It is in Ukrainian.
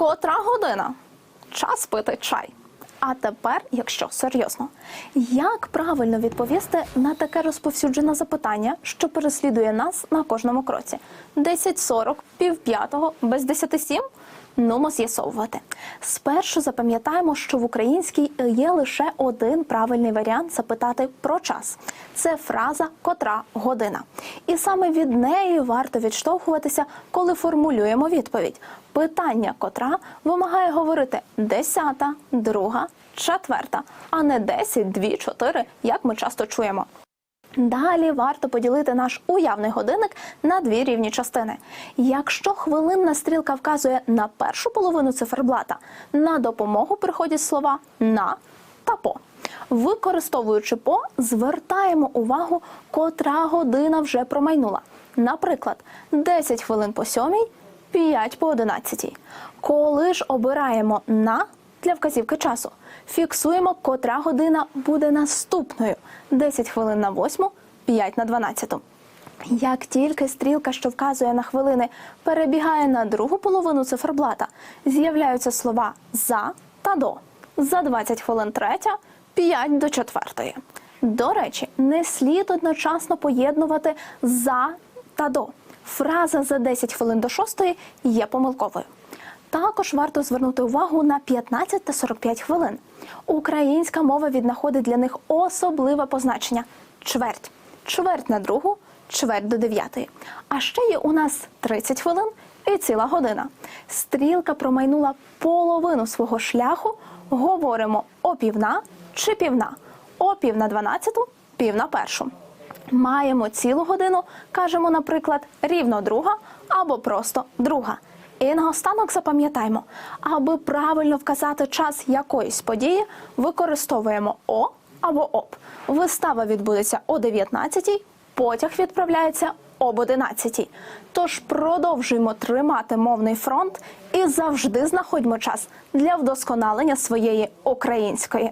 Котра година? Час пити чай. А тепер, якщо серйозно, як правильно відповісти на таке розповсюджене запитання, що переслідує нас на кожному кроці? 10.40, півп'ятого, без 10.07? Нумо з'ясовувати. Спершу запам'ятаємо, що в українській є лише один правильний варіант запитати про час. Це фраза котра година. І саме від неї варто відштовхуватися, коли формулюємо відповідь. Питання котра вимагає говорити десята, друга, четверта, а не десять, дві, чотири, як ми часто чуємо. Далі варто поділити наш уявний годинник на дві рівні частини. Якщо хвилинна стрілка вказує на першу половину циферблата, на допомогу приходять слова на та по. Використовуючи по, звертаємо увагу, котра година вже промайнула. Наприклад, 10 хвилин по сьомій, 5 по 11. Коли ж обираємо на для вказівки часу, фіксуємо, котра година буде наступною: 10 хвилин на 8, 5 на 12. Як тільки стрілка, що вказує на хвилини, перебігає на другу половину циферблата, з'являються слова за та до. За 20 хвилин третя, 5 до четвертої. До речі, не слід одночасно поєднувати за та до. Фраза за 10 хвилин до шостої є помилковою. Також варто звернути увагу на 15 та 45 хвилин. Українська мова віднаходить для них особливе позначення чверть. Чверть на другу, чверть до дев'ятої. А ще є у нас 30 хвилин і ціла година. Стрілка промайнула половину свого шляху. Говоримо о півна чи півна. О пів на дванадцяту, пів на першу. Маємо цілу годину, кажемо, наприклад, рівно друга або просто друга. І наостанок запам'ятаємо, аби правильно вказати час якоїсь події, використовуємо О або ОП. Вистава відбудеться о 19 потяг відправляється об 11 Тож продовжуємо тримати мовний фронт і завжди знаходьмо час для вдосконалення своєї української.